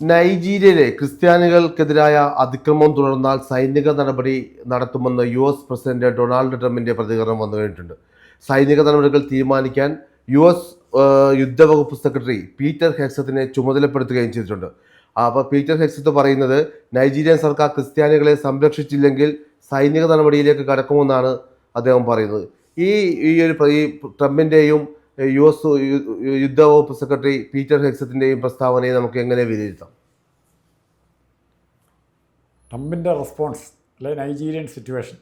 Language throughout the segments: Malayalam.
നൈജീരിയയിലെ ക്രിസ്ത്യാനികൾക്കെതിരായ അതിക്രമം തുടർന്നാൽ സൈനിക നടപടി നടത്തുമെന്ന് യു എസ് പ്രസിഡന്റ് ഡൊണാൾഡ് ട്രംപിന്റെ പ്രതികരണം വന്നു കഴിഞ്ഞിട്ടുണ്ട്. സൈനിക നടപടികൾ തീരുമാനിക്കാൻ യു എസ് യുദ്ധവകുപ്പ് സെക്രട്ടറി പീറ്റർ ഹെക്സത്തിനെ ചുമതലപ്പെടുത്തുകയും ചെയ്തിട്ടുണ്ട്. അപ്പോൾ പീറ്റർ ഹെക്സത്ത് പറയുന്നത് നൈജീരിയൻ സർക്കാർ ക്രിസ്ത്യാനികളെ സംരക്ഷിച്ചില്ലെങ്കിൽ സൈനിക നടപടിയിലേക്ക് കടക്കുമെന്നാണ് അദ്ദേഹം പറയുന്നത്. ഈ ഈ ഒരു ഈ ട്രംപിന്റെയും യു എസ് യുദ്ധവകുപ്പ് സെക്രട്ടറി പീറ്റർ ഹെക്സത്തിന്റെയും പ്രസ്താവനയെ നമുക്ക് എങ്ങനെ വിലയിരുത്താം? ട്രംപിന്റെ റെസ്പോൺസ് അല്ലെ നൈജീരിയൻ സിറ്റുവേഷൻ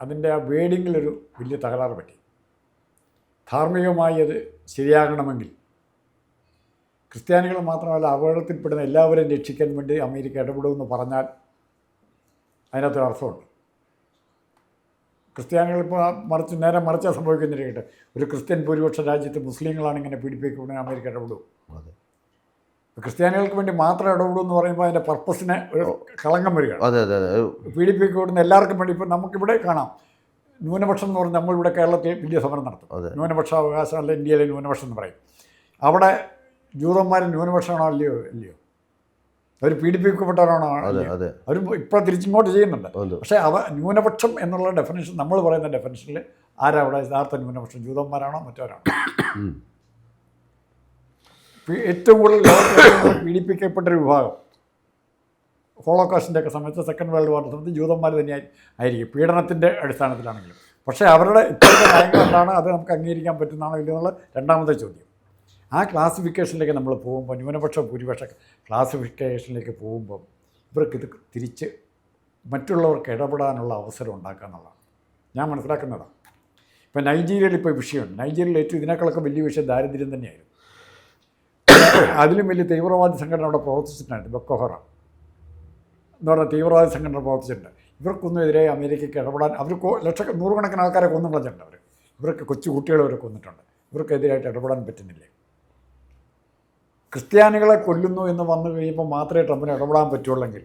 അതിന്റെ ആ വേഡിങ്ങിലൊരു വലിയ തകരാറ് പറ്റി. ധാർമ്മികമായി അത് ശരിയാകണമെങ്കിൽ ക്രിസ്ത്യാനികൾ മാത്രമല്ല അപകടത്തിൽപ്പെടുന്ന എല്ലാവരെയും രക്ഷിക്കാൻ വേണ്ടി അമേരിക്ക ഇടപെടുമെന്ന് പറഞ്ഞാൽ അതിനകത്തൊരു അർത്ഥമുണ്ട് ക്രിസ്ത്യാനികൾ ഇപ്പോൾ മറിച്ച് നേരെ മറിച്ചാൽ സംഭവിക്കുന്നിരിക്കട്ടെ ഒരു ക്രിസ്ത്യൻ ഭൂരിപക്ഷ രാജ്യത്ത് മുസ്ലിങ്ങളാണ് ഇങ്ങനെ പീഡിപ്പിക്കുന്നത് അമേരിക്ക ഇടപെടും. അതെ. ക്രിസ്ത്യാനികൾക്ക് വേണ്ടി മാത്രം ഇടപെടും എന്ന് പറയുമ്പോൾ അതിന്റെ പർപ്പസിന് ഒരു കളങ്കം വരികയാണ്. അതെ അതെ അതെ. പീഡിപ്പിക്കപ്പെടുന്ന എല്ലാവർക്കും വേണ്ടി ഇപ്പം നമുക്കിവിടെ കാണാം. ന്യൂനപക്ഷം എന്ന് പറഞ്ഞാൽ നമ്മളിവിടെ കേരളത്തിൽ വലിയ സമരം നടത്തും. ന്യൂനപക്ഷ അവകാശം അല്ല ഇന്ത്യയിലെ ന്യൂനപക്ഷം എന്ന് പറയും. അവിടെ ജൂതന്മാർ ന്യൂനപക്ഷമാണോ അല്ലയോ? അല്ലയോ അവർ പീഡിപ്പിക്കപ്പെട്ടവരാണോ? അവർ ഇപ്പോൾ തിരിച്ചിങ്ങോട്ട് ചെയ്യുന്നുണ്ട്. പക്ഷേ അവ ന്യൂനപക്ഷം എന്നുള്ള ഡെഫിനേഷൻ നമ്മൾ പറയുന്ന ഡെഫിനേഷനിൽ ആരാ അവിടെ യഥാർത്ഥ ന്യൂനപക്ഷം? ജൂതന്മാരാണോ മറ്റവരാണോ? ഏറ്റവും കൂടുതൽ ലോകത്തിൽ ഒരു വിഭാഗം. ഹോളോകാസ്റ്റിന്റെ ഒക്കെ സമയത്ത് സെക്കൻഡ് വേൾഡ് വാറിന്റെ സമയത്ത് ജൂതന്മാർ തന്നെ ആയിരിക്കും. പീഡനത്തിന്റെ അടിസ്ഥാനത്തിലാണെങ്കിലും. പക്ഷേ അവരുടെ ഇപ്പോഴത്തെ നയങ്ങൾ എന്താണ്? അത് നമുക്ക് അംഗീകരിക്കാൻ പറ്റുന്നതാണോ ഇല്ലെന്നുള്ള രണ്ടാമത്തെ ചോദ്യം. ആ ക്ലാസിഫിക്കേഷനിലേക്ക് നമ്മൾ പോകുമ്പോൾ ന്യൂനപക്ഷ ഭൂരിപക്ഷ ക്ലാസിഫിക്കേഷനിലേക്ക് പോകുമ്പം ഇവർക്ക് ഇത് തിരിച്ച് മറ്റുള്ളവർക്ക് ഇടപെടാനുള്ള അവസരം ഉണ്ടാക്കുക എന്നുള്ളതാണ്. ഞാൻ മനസ്സിലാക്കുന്നതാണ്. ഇപ്പം നൈജീരിയയിൽ ഇപ്പോൾ വിഷയമുണ്ട്. നൈജീരിയയിൽ ഏറ്റവും ഇതിനേക്കാളൊക്കെ വലിയ വിഷയം ദാരിദ്ര്യം തന്നെയായിരുന്നു. അതിലും വലിയ തീവ്രവാദി സംഘടന അവിടെ പ്രവർത്തിച്ചിട്ടുണ്ട് ബക്കോഹറ എന്ന് പറഞ്ഞ തീവ്രവാദി സംഘടന പ്രവർത്തിച്ചിട്ടുണ്ട്. ഇവർക്കൊന്നും എതിരെ അമേരിക്കയ്ക്ക് ഇടപെടാൻ അവർ ലക്ഷ നൂറുകണക്കിന് ആൾക്കാരെ കൊന്നു കളഞ്ഞിട്ടുണ്ട് അവർ ഇവർക്ക് കൊച്ചു കുട്ടികളെ വരെ കൊന്നിട്ടുണ്ട്. ഇവർക്കെതിരായിട്ട് ഇടപെടാൻ പറ്റുന്നില്ലേ. ക്രിസ്ത്യാനികളെ കൊല്ലുന്നു എന്ന് വന്നു കഴിയുമ്പോൾ മാത്രമേ ട്രംപിന് ഇടപെടാൻ പറ്റുള്ളെങ്കിൽ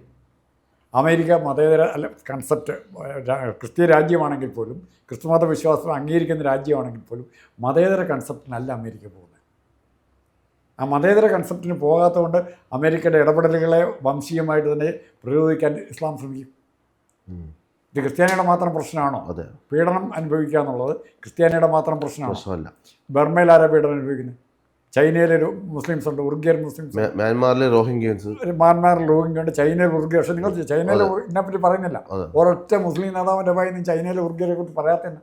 അമേരിക്ക മതേതര അല്ല കൺസെപ്റ്റ് ക്രിസ്ത്യ രാജ്യമാണെങ്കിൽ പോലും ക്രിസ്തുമത വിശ്വാസം അംഗീകരിക്കുന്ന രാജ്യമാണെങ്കിൽ പോലും മതേതര കൺസെപ്റ്റിനല്ല അമേരിക്ക പോകുന്നത്. ആ മതേതര കൺസെപ്റ്റിന് പോകാത്തതുകൊണ്ട് അമേരിക്കയുടെ ഇടപെടലുകളെ വംശീയമായിട്ട് തന്നെ പ്രതിരോധിക്കാൻ ഇസ്ലാം ശ്രമിക്കും. ഇത് ക്രിസ്ത്യാനിയുടെ മാത്രം പ്രശ്നമാണോ? അതെ. പീഡനം അനുഭവിക്കുക എന്നുള്ളത് ക്രിസ്ത്യാനിയുടെ മാത്രം പ്രശ്നമാണോ? ബർമയിൽ ആരാ പീഡനം അനുഭവിക്കുന്നത്? ചൈനയിലൊരു മുസ്ലിംസ് ഉണ്ട് ഉർഗിയർ മുസ്ലിംസ് മ്യാ- മ്യാൻമാറിലെ റോഹിംഗ്യൻസ് മ്യാൻമാറിൽ റോഹിംഗ്യ ഉണ്ട് ചൈനയിൽ ഉറുഗ്യ പക്ഷേ നിങ്ങൾ ചൈനയിലെ ഇതിനെപ്പറ്റി പറയുന്നില്ല. ഒരൊറ്റ മുസ്ലിം നേതാവിന്റെ ഭാഗത്ത് നിന്ന് ചൈനയിലെ ഉർഗിയരെ കുറിച്ച് പറയാത്തന്നെ.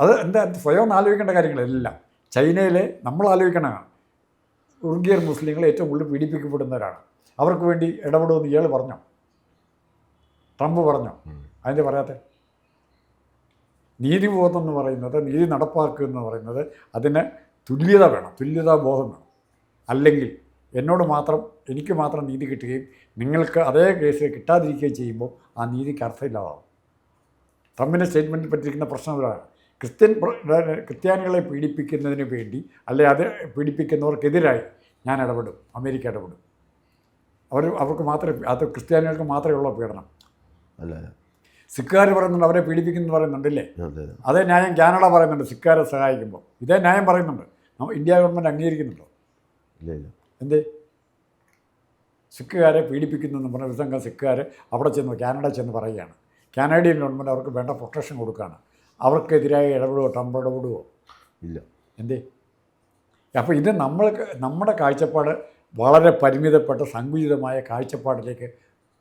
അത് എന്താ സ്വയം ആലോചിക്കേണ്ട കാര്യങ്ങളെല്ലാം ചൈനയിലെ നമ്മൾ ആലോചിക്കണതാണ് ഉർഗിയർ മുസ്ലിങ്ങൾ ഏറ്റവും കൂടുതൽ പീഡിപ്പിക്കപ്പെടുന്നവരാണ്. അവർക്ക് വേണ്ടി ഇടപെടുമെന്ന് ഇയാൾ പറഞ്ഞോ? ട്രംപ് പറഞ്ഞോ? അതിന്റെ പറയാത്ത? നീതിബോധം എന്ന് പറയുന്നത് നീതി നടപ്പാക്കുക എന്ന് പറയുന്നത് അതിന് തുല്യത വേണം തുല്യതാ ബോധം വേണം. അല്ലെങ്കിൽ എന്നോട് മാത്രം എനിക്ക് മാത്രം നീതി കിട്ടുകയും നിങ്ങൾക്ക് അതേ കേസ് കിട്ടാതിരിക്കുകയും ചെയ്യുമ്പോൾ ആ നീതിക്ക് അർത്ഥമില്ലാതാവും ട്രംപിന്റെ സ്റ്റേറ്റ്മെന്റിൽ പറ്റിയിരിക്കുന്ന പ്രശ്നം ഇതാണ്. ക്രിസ്ത്യൻ ക്രിസ്ത്യാനികളെ പീഡിപ്പിക്കുന്നതിന് വേണ്ടി അല്ലെ അത് പീഡിപ്പിക്കുന്നവർക്കെതിരായി ഞാൻ ഇടപെടും അമേരിക്ക ഇടപെടും. അവർ അവർക്ക് മാത്രമേ അത് ക്രിസ്ത്യാനികൾക്ക് മാത്രമേ ഉള്ളൂ പീഡനം. അല്ല. സിഖുകാർ പറയുന്നുണ്ട് അവരെ പീഡിപ്പിക്കുന്നു പറയുന്നുണ്ടല്ലേ അതെ അതെ. ന്യായം കാനഡ പറയുന്നുണ്ട് സിഖുകാരെ സഹായിക്കുമ്പോൾ. ഇതേ ന്യായം പറയുന്നുണ്ട്. ഇന്ത്യ ഗവൺമെന്റ് അംഗീകരിക്കുന്നുണ്ടോ? എന്ത്? സിക്കുകാരെ സിഖുകാരെ പീഡിപ്പിക്കുന്നു എന്ന് പറഞ്ഞ വിസംഗം സിക്കുകാർ സിഖുകാർ അവിടെ ചെന്ന് കാനഡ ചെന്ന് പറയുകയാണ്. കാനഡിയൻ ഗവൺമെന്റ് അവർക്ക് വേണ്ട പ്രൊട്ടക്ഷൻ കൊടുക്കുകയാണ്. അവർക്കെതിരായി ഇടപെടുവോ ട്രംപ് ഇടപെടുവോ? ഇല്ല. എന്തേ? അപ്പോൾ ഇത് നമ്മൾ നമ്മുടെ കാഴ്ചപ്പാട് വളരെ പരിമിതപ്പെട്ട സങ്കുചിതമായ കാഴ്ചപ്പാടിലേക്ക്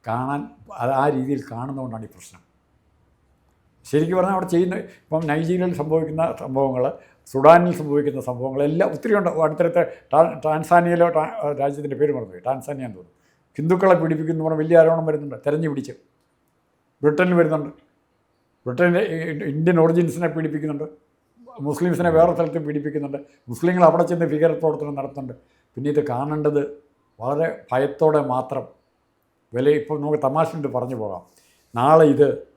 കാണാൻ ആ രീതിയിൽ കാണുന്നതുകൊണ്ടാണ് ഈ പ്രശ്നം. ശരിക്കും പറഞ്ഞാൽ അവിടെ ചെയ്യുന്ന ഇപ്പം നൈജീരിയയിൽ സംഭവിക്കുന്ന സംഭവങ്ങൾ സുഡാനിൽ സംഭവിക്കുന്ന സംഭവങ്ങളെല്ലാം ഒത്തിരി ഉണ്ട്. അടുത്തടുത്ത ടാൻസാനിയയിലോ രാജ്യത്തിന്റെ പേര് മറന്നുപോയി ടാൻസാനിയ എന്ന് തോന്നുന്നു. ഹിന്ദുക്കളെ പീഡിപ്പിക്കുന്നു പറഞ്ഞാൽ വലിയ ആരോപണം വരുന്നുണ്ട്. തെരഞ്ഞു പിടിച്ച്. ബ്രിട്ടനിൽ വരുന്നുണ്ട്. ബ്രിട്ടനിലെ ഇന്ത്യൻ ഒറിജിൻസിനെ പീഡിപ്പിക്കുന്നുണ്ട്. മുസ്ലിംസിനെ വേറെ സ്ഥലത്ത് പീഡിപ്പിക്കുന്നുണ്ട്. മുസ്ലിങ്ങൾ അവിടെ ചെന്ന് ഭീകര പ്രവർത്തനം നടത്തുന്നുണ്ട്. പിന്നെ ഇത് കാണേണ്ടത് വളരെ ഭയത്തോടെ മാത്രം. വില ഇപ്പോൾ നമുക്ക് തമാശയുണ്ട് പറഞ്ഞു പോകാം. നാളെ ഇത്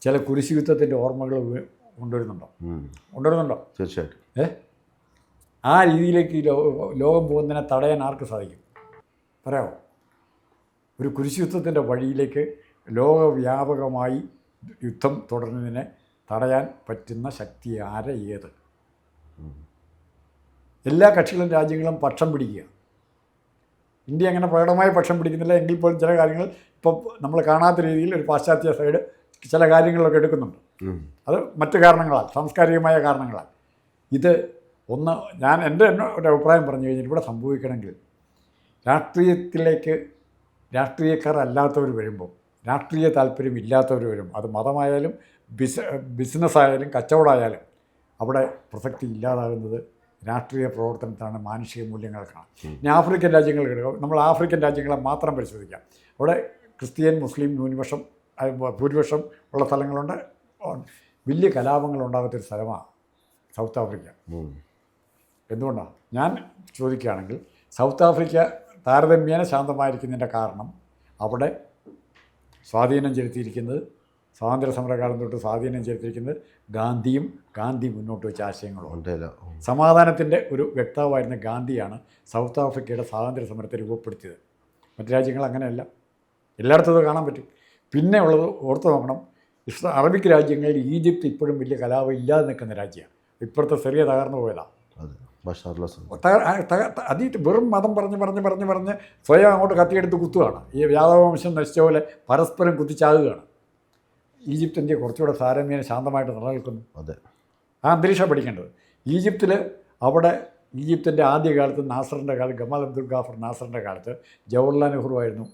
ചില കുരിശുയുദ്ധത്തിന്റെ ഓർമ്മകൾ കൊണ്ടുവരുന്നുണ്ടോ? കൊണ്ടുവരുന്നുണ്ടോ? തീർച്ചയായിട്ടും. ഏ? ആ രീതിയിലേക്ക് ലോകം പോകുന്നതിനെ തടയാൻ ആർക്ക് സാധിക്കും? പറയാമോ? ഒരു കുരിശുയുദ്ധത്തിന്റെ വഴിയിലേക്ക് ലോകവ്യാപകമായി യുദ്ധം തുടരുന്നതിനെ തടയാൻ പറ്റുന്ന ശക്തി ആരെ ഏത്? എല്ലാ കക്ഷികളും രാജ്യങ്ങളും പക്ഷം പിടിക്കുക. ഇന്ത്യ അങ്ങനെ പ്രകടമായി പക്ഷം പിടിക്കുന്നില്ല. എങ്കിൽ പോലും ചില കാര്യങ്ങൾ ഇപ്പം നമ്മൾ കാണാത്ത രീതിയിൽ ഒരു പാശ്ചാത്യ സൈഡ് ചില കാര്യങ്ങളൊക്കെ എടുക്കുന്നുണ്ട്. അത് മറ്റു കാരണങ്ങളാൽ സാംസ്കാരികമായ കാരണങ്ങളാൽ. ഇത് ഒന്ന് ഞാൻ എന്റെ ഒരു അഭിപ്രായം പറഞ്ഞു കഴിഞ്ഞാൽ ഇവിടെ സംഭവിക്കണമെങ്കിൽ രാഷ്ട്രീയത്തിലേക്ക് രാഷ്ട്രീയക്കാർ അല്ലാത്തവർ വരുമ്പോൾ രാഷ്ട്രീയ താല്പര്യം ഇല്ലാത്തവർ വരും അത് മതമായാലും ബിസ് ബിസിനസ്സായാലും കച്ചവടമായാലും അവിടെ പ്രസക്തി ഇല്ലാതാകുന്നത് രാഷ്ട്രീയ പ്രവർത്തനത്തിനാണ് മാനുഷിക മൂല്യങ്ങൾക്കാണ് ഇനി ആഫ്രിക്കൻ രാജ്യങ്ങൾ നമ്മൾ ആഫ്രിക്കൻ രാജ്യങ്ങളെ മാത്രം പരിശോധിക്കാം. അവിടെ ക്രിസ്ത്യൻ മുസ്ലിം ന്യൂനപക്ഷം ഭൂരിപക്ഷം ഉള്ള സ്ഥലങ്ങളുണ്ട്. വലിയ കലാപങ്ങൾ ഉണ്ടാകാത്തൊരു സ്ഥലമാണ് സൗത്ത് ആഫ്രിക്ക. എന്തുകൊണ്ടാണ് ഞാൻ ചോദിക്കുകയാണെങ്കിൽ സൗത്ത് ആഫ്രിക്ക താരതമ്യേന ശാന്തമായിരിക്കുന്നതിന്റെ കാരണം അവിടെ സ്വാധീനം ചെലുത്തിയിരിക്കുന്നത് സ്വാതന്ത്ര്യ സമരകാലം തൊട്ട് സ്വാധീനം ചെലുത്തിയിരിക്കുന്നത് ഗാന്ധിയും ഗാന്ധി മുന്നോട്ട് വെച്ച ആശയങ്ങളും. സമാധാനത്തിന്റെ ഒരു വ്യക്താവായിരുന്ന ഗാന്ധിയാണ് സൗത്ത് ആഫ്രിക്കയുടെ സ്വാതന്ത്ര്യ സമരത്തെ രൂപപ്പെടുത്തിയത്. മറ്റു രാജ്യങ്ങൾ അങ്ങനെയല്ല. എല്ലായിടത്തും അത് കാണാൻ പറ്റും. പിന്നെ ഉള്ളത് ഓർത്ത് നോക്കണം. ഇസ്ലാ അറബിക് രാജ്യങ്ങളിൽ ഈജിപ്ത് ഇപ്പോഴും വലിയ കലാപം ഇല്ലാതെ നിൽക്കുന്ന രാജ്യമാണ്. ഇപ്പോഴത്തെ ചെറിയ തകർന്നു പോയതാണ് അതെ വെറും മതം പറഞ്ഞ് പറഞ്ഞ് പറഞ്ഞ് പറഞ്ഞ് സ്വയം അങ്ങോട്ട് കത്തിയെടുത്ത് കുത്തുകയാണ്. ഈ യാദവ വംശം നശിച്ച പോലെ പരസ്പരം കുത്തിച്ചാകുകയാണ്. ഈജിപ്ത് ഇന്ത്യ കുറച്ചുകൂടെ താരതമ്യേന ശാന്തമായിട്ട് നിലനിൽക്കുന്നു. അതെ. ആ അന്തരീക്ഷം പഠിക്കേണ്ടത്. ഈജിപ്തിൽ അവിടെ ഈജിപ്തിന്റെ ആദ്യകാലത്ത് നാസറിന്റെ കാലത്ത് ഗമാൽ അബ്ദുൽ ഗാഫർ നാസറിന്റെ കാലത്ത് ജവഹർലാൽ നെഹ്റു ആയിരുന്നു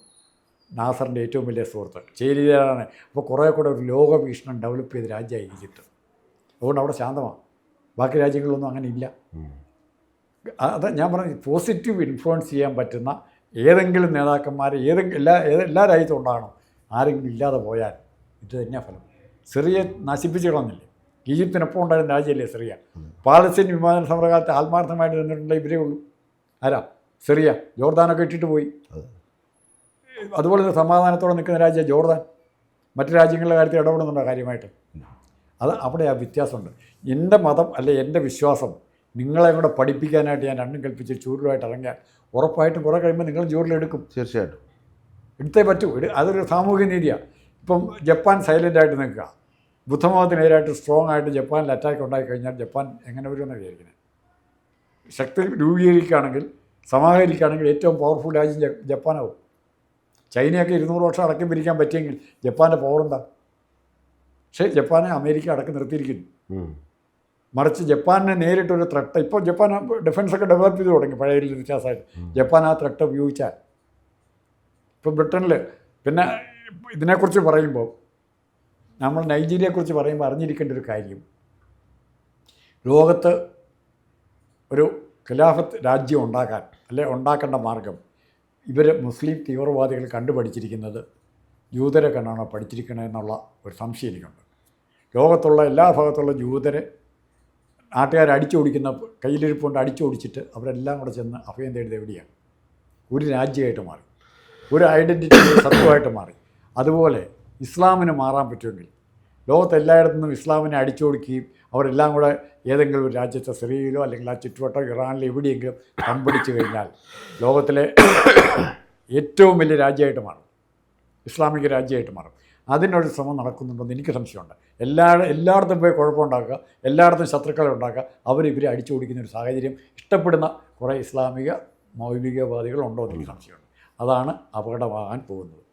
നാസറിന്റെ ഏറ്റവും വലിയ സുഹൃത്ത്. ചേരിയാണ് അപ്പോൾ കുറേ കൂടെ ഒരു ലോകവീക്ഷണം ഡെവലപ്പ് ചെയ്ത രാജ്യമായി ഈജിപ്ത്. അതുകൊണ്ട് അവിടെ ശാന്തമാണ്. ബാക്കി രാജ്യങ്ങളിലൊന്നും അങ്ങനെ ഇല്ല. അത് ഞാൻ പറഞ്ഞു പോസിറ്റീവ് ഇൻഫ്ലുവൻസ് ചെയ്യാൻ പറ്റുന്ന ഏതെങ്കിലും നേതാക്കന്മാർ ഏതെങ്കിലും എല്ലാ എല്ലാ രാജ്യത്തും ഉണ്ടാകണം. ആരെങ്കിലും ഇല്ലാതെ പോയാൽ ഇത് തന്നെയാണ് ഫലം. സിറിയ നശിപ്പിച്ച് കളഞ്ഞില്ലേ ഈജിപ്തിനൊപ്പം ഉണ്ടായിരുന്ന രാജ്യമല്ലേ സിറിയ. പാലസ്തീൻ വിമാന സമരകാലത്ത് ആത്മാർത്ഥമായിട്ട് നിന്നിട്ടുണ്ടെങ്കിൽ ഇവരേ ഉള്ളൂ. ആരാ? സിറിയ. ജോർദാനൊക്കെ ഇട്ടിട്ട് പോയി. അതുപോലെ തന്നെ സമാധാനത്തോടെ നിൽക്കുന്ന രാജ്യം ജോർദാൻ. മറ്റു രാജ്യങ്ങളുടെ കാര്യത്തിൽ ഇടപെടുന്നുണ്ടോ കാര്യമായിട്ട്? അത് അവിടെ ആ വ്യത്യാസമുണ്ട്. എന്റെ മതം അല്ലെ എന്റെ വിശ്വാസം നിങ്ങളെ കൂടെ പഠിപ്പിക്കാനായിട്ട് ഞാൻ രണ്ടും കൽപ്പിച്ച് ചൂരിലുമായിട്ട് ഇറങ്ങിയാൽ ഉറപ്പായിട്ടും കുറേ കഴിയുമ്പോൾ നിങ്ങൾ ചൂരിലെടുക്കും തീർച്ചയായിട്ടും. എടുത്തേ പറ്റൂ. അതൊരു സാമൂഹിക നീതിയാണ് ഇപ്പം ജപ്പാൻ സൈലന്റായിട്ട് നിൽക്കുക. ബുദ്ധമതത്തിനെതിരായിട്ട് സ്ട്രോങ് ആയിട്ട് ജപ്പാനിൽ അറ്റാക്ക് ഉണ്ടായി കഴിഞ്ഞാൽ ജപ്പാൻ എങ്ങനെ വരുമെന്ന് വിചാരിക്കുന്നത്. ശക്തി രൂപീകരിക്കുകയാണെങ്കിൽ സമാഹരിക്കുകയാണെങ്കിൽ ഏറ്റവും പവർഫുൾ രാജ്യം ജപ്പാനാവും. ചൈനയൊക്കെ ഇരുന്നൂറ് വർഷം അടക്കം പിരിക്കാൻ പറ്റിയെങ്കിൽ ജപ്പാന്റെ പവർ എന്താ? പക്ഷേ ജപ്പാനെ അമേരിക്ക അടക്കം നിർത്തിയിരിക്കുന്നു. മറിച്ച് ജപ്പാനെ നേരിട്ടൊരു ത്രട്ട് ഇപ്പോൾ ജപ്പാൻ ഡിഫൻസ് ഒക്കെ ഡെവലപ്പ് ചെയ്ത് തുടങ്ങി പഴയ ഒരു വ്യത്യാസമായിട്ട്. ജപ്പാൻ ആ ത്രട്ട് ഉപയോഗിച്ചാൽ. ഇപ്പോൾ ബ്രിട്ടനിൽ പിന്നെ ഇതിനെക്കുറിച്ച് പറയുമ്പോൾ നമ്മൾ നൈജീരിയയെക്കുറിച്ച് പറയുമ്പോൾ അറിഞ്ഞിരിക്കേണ്ട ഒരു കാര്യം. ലോകത്ത് ഒരു ഖിലാഫത്ത് രാജ്യം ഉണ്ടാക്കാൻ അല്ലെ ഉണ്ടാക്കേണ്ട മാർഗം ഇവർ മുസ്ലിം തീവ്രവാദികൾ കണ്ടുപഠിച്ചിരിക്കുന്നത് ജൂതരെ കണ്ടാണോ പഠിച്ചിരിക്കണമെന്നുള്ള ഒരു സംശയം എനിക്കുണ്ട്. ലോകത്തുള്ള എല്ലാ ഭാഗത്തുള്ള ജൂതരെ നാട്ടുകാർ അടിച്ചോടിക്കുന്ന കയ്യിലിരിപ്പ് കൊണ്ട് അടിച്ചോടിച്ചിട്ട് അവരെല്ലാം കൂടെ ചെന്ന് അഭയം തേടിയത് എവിടെയാണ്? ഒരു രാജ്യമായിട്ട് മാറി. ഒരു ഐഡന്റിറ്റി സത്വമായിട്ട് മാറി. അതുപോലെ ഇസ്ലാമിന് മാറാൻ പറ്റുമെങ്കിൽ ലോകത്ത് എല്ലായിടത്തു നിന്നും ഇസ്ലാമിനെ അടിച്ചോടിക്കുകയും അവരെല്ലാം കൂടെ ഏതെങ്കിലും ഒരു രാജ്യത്തെ സിറിയയിലോ അല്ലെങ്കിൽ ആ ചുറ്റുവട്ടോ ഇറാനിലോ എവിടെയെങ്കിലും കമ്പിടിച്ചു കഴിഞ്ഞാൽ ലോകത്തിലെ ഏറ്റവും വലിയ രാജ്യമായിട്ട് മാറും. ഇസ്ലാമിക രാജ്യമായിട്ട് മാറും. അതിനൊരു ശ്രമം നടക്കുന്നുണ്ടെന്ന് എനിക്ക് സംശയമുണ്ട്. എല്ലാ എല്ലായിടത്തും പോയി കുഴപ്പമുണ്ടാക്കുക എല്ലായിടത്തും ശത്രുക്കളെ ഉണ്ടാക്കുക അവർ അവരിവരെ അടിച്ചു ഓടിക്കുന്ന ഒരു സാഹചര്യം ഇഷ്ടപ്പെടുന്ന കുറേ ഇസ്ലാമിക മൗലികവാദികൾ ഉണ്ടോ എന്ന് എനിക്ക് സംശയമുണ്ട്. അതാണ് അപകടമാകാൻ പോകുന്നത്.